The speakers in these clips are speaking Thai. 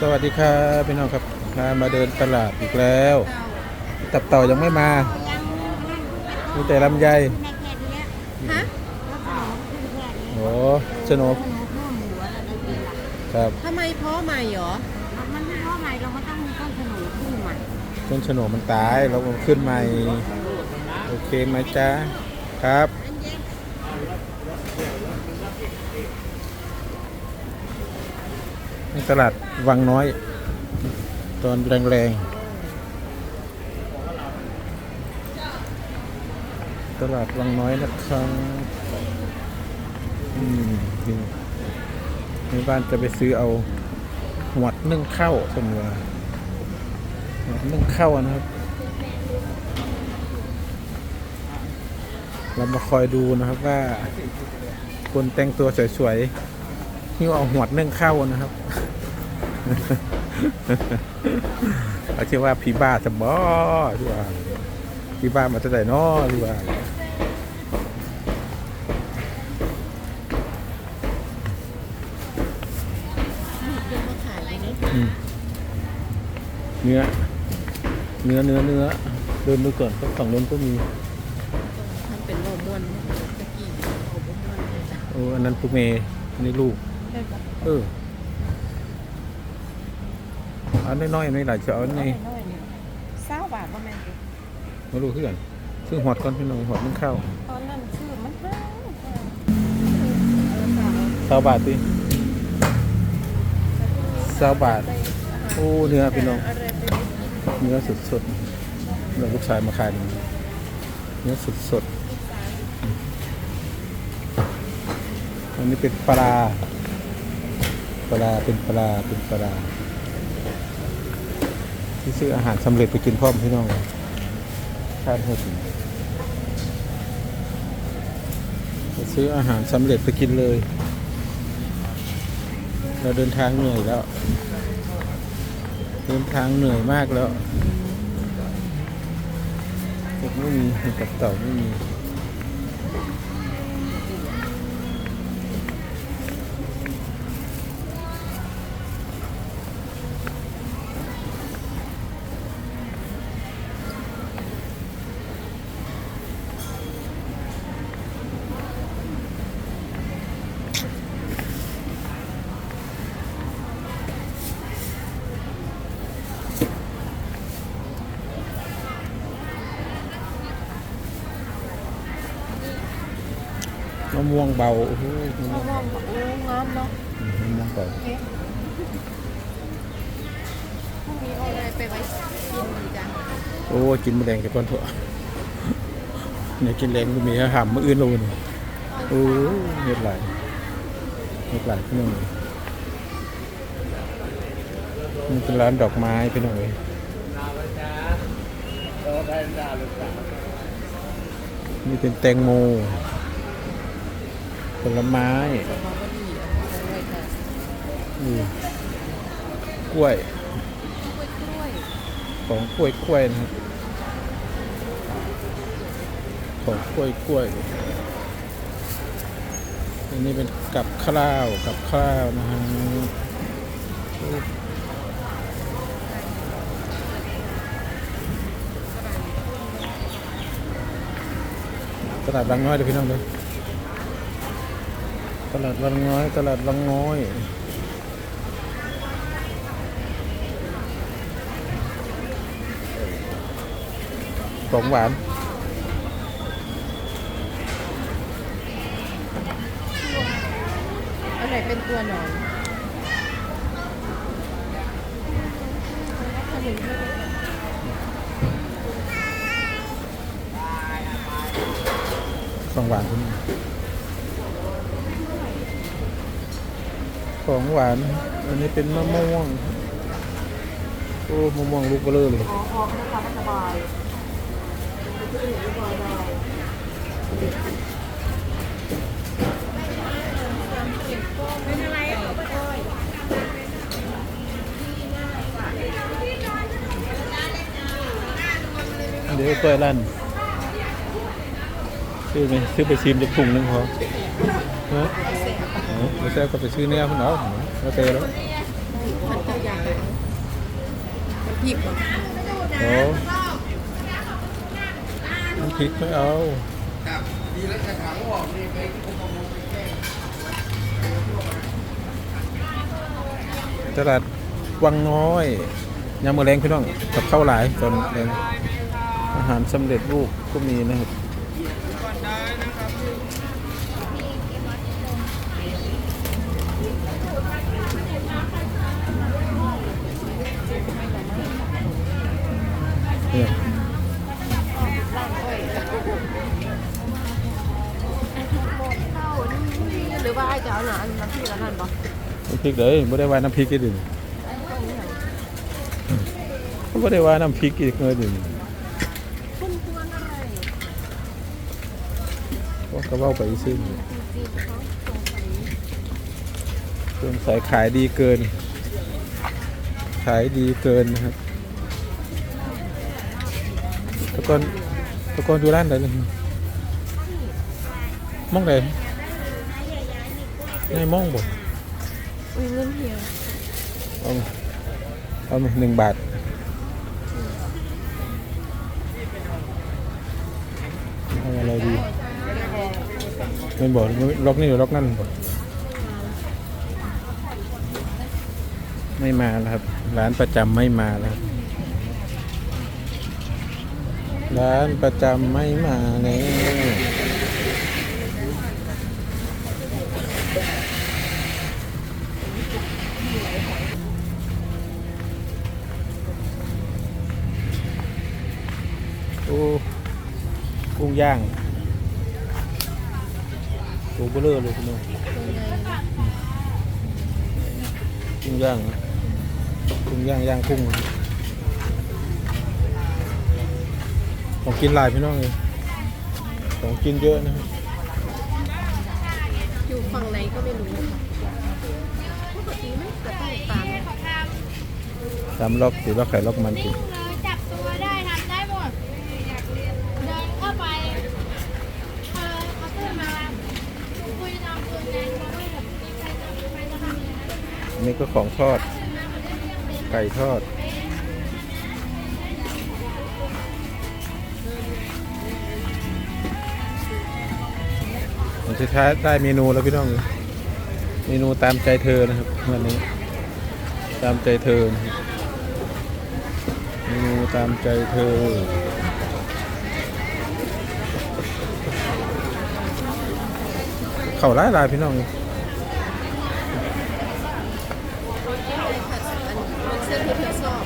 สวัสดีครับพี่น้องครับมามาเดินตลาดอีกแล้ว ตับเต่ายังไม่มามีแต่ลำไยฮะโอ้สนุกครับทำไมเพราะใหม่เหรอ มันไม่เพราะอะไรเราก็ต้องมีต้นขนุนคู่ใหม่ต้นสนุมันตายเราก็ขึ้นใหม่ โอเคไหมจ๊ะครับ ตลาดวังน้อย ตอนแรงๆ ตลาดวังน้อยนะครับอืมนี่ในบ้านจะไปซื้อเอาหวดนึ่งข้าวเป็นว่าหวดนึ่งข้าวนะครับ เรามาคอยดูนะครับว่าคนแต่งตัวสวยๆ หิ้วเอาหวดนึ่งข้าวนะครับเราคิดว่าพี่บ้าจะบอดีกว่าพี่บ้ามาจะไหนนอดีกว่าเดี๋ยวมาขายเลยนะอืมเนื้อ เนื้อเนื้อเนื้อเดินดูก่อนฝั่งนู้นก็มีทำเป็นโลมวนตะกี้โลมวนเลยจ้ะโอ้อันนั้นปูเมย์อันนี้ลูกได้ปะ เออเอาน้อยๆนี่หลายจะเอาในน้อยเนี่ยเศร้าบาทประมาณนี้มาลูกขึ้นก่อนซึ่งหอดก่อนพี่น้องหอดนึ่งข้าวตอนนั้นชื่อมันห้าวห้าวสาบาทดิสาบาทโอ้เนื้อพี่น้องอะไรไปเนื้อสดสดๆเราลูกชายมาขายนี่เนื้อสดสดๆอันนี้เป็นปลา ปลาเป็นปลาเป็นปลาที่ซื้ออาหารสำเร็จไปกินพร้อมพี่น้องทานให้ถึงไปซื้ออาหารสำเร็จไปกินเลย เราเดินทางเหนื่อยแล้ว เดินทางเหนื่อยมากแล้วไม่มีเห็ดกับเต่าไม่มี มะม่วงเบาโอ้โหมะม่วงมองโอ้งามเนาะอืมมะม่วงเบาเอ๊ะพรุ่งนี้เอาอะไรไปไว้กินดีจ้ะโอ้กินแมลงแต่ก่อนเถอะเนี่ยกินแรงก็มีอาหารมื้ออื่นโลนโอ้เม็ดไหลายเม็ดไหลายพี่น้องเลยนี่เป็นร้านดอกไม้พี่น้องเลยนี่เป็นแตงโมผ ลไม้นี่กล้วยของกล้วยกล้วยนะครับของกล้วยกล้วยอันนี้เป็นกับข้าวกับข้าวนะฮะตลาดบางน้อยเดี๋ยพี่น้องเลย ตลาดบางน้อย ตลาดบางน้อยของหวานอันไหนเป็นตัวหนอนขนมด้วยของหวานที่นี่ ของหวาน อันนี้เป็นมะม่วง โอ้มะม่วงลูกเบลอเลยอ๋อพร้อมนะคะสบายเดี๋ยวตัวลั่นซื้อไหมซื้อไปชิมจะปรุงหนึงพอฮะอ๋อ ไม่ใช่ก็ไปซื้อเนื้อคุณเอาแล้วเตแล้วมันเจ้าอย่างพริกบ่โอ้น้ำพริกไม่เอาตลาดวังน้อยยามมือแรงพี่น้องกับข้าวหลายตอนแรงอาหารสำเร็จรูปก็มีนะครับำพริกเลยไม่ได้ว่าน้ำพริกอีกดิไม่ได้ว่าน้ำพริกอีกเลยดิคุ้มควรอะไรก็กระเบ้าไปซึ่งจีบเขาสงสัยสงสัยขายดีเกิน ขายดีเกินนะครับตะกอนตะกอนอยู่ร้านไหนเลยมองไหนในมองบ่ อุ้ยเงินเฮียเอามาเอามาหนึ่งบาท เอาอะไรดีไม่บอกล็อกนี่หรือล็อกนั่นบ่ไม่มาแล้วครับ ร้านประจำไม่มาแล้วร้านประจำไม่มาแล้ว โอ้กุ้งย่างตัวเบลอเลยคุณน้องกุ้งย่างนะกุ้งย่างย่างกุ้งนะของกินหลายพี่น้องเลยของกินเยอะนะครับอยู่ฝั่งไหนก็ไม่รู้ค่ะปกติไม่จะต้องตามตามล็อกถือว่าไข่ล็อกมันสิเลยจับตัวได้ทำได้หมด เดินเข้าไปเออเขาตื่นมาคุยตามปืนแดงมาด้วยแบบนี้ใครจะใครจะทำอย่างนั้น อั นี้ก็ของทอด ไก่ทอดสุดท้ายได้เมนูแล้วพี่น้อง เมนูตามใจเธอนะครับวันนี้ ตามใจเธอเมนูตามใจเธอเข่าร้ายลายพี่น้อง มันเส้นที่เธอชอบ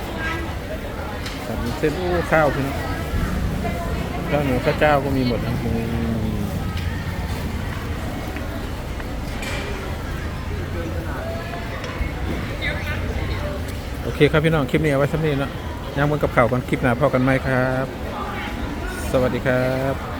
ครับเส้นอู้ข้าวพี่น้องข้าวเหนียวข้าวเจ้าก็มีหมดนะอืมโอเคครับพี่น้อง คลิปนี้เอาไว้สักนี้เนาะย่างบนกับข่าวกันคลิปหน้าพอกันไหมครับ สวัสดีครับ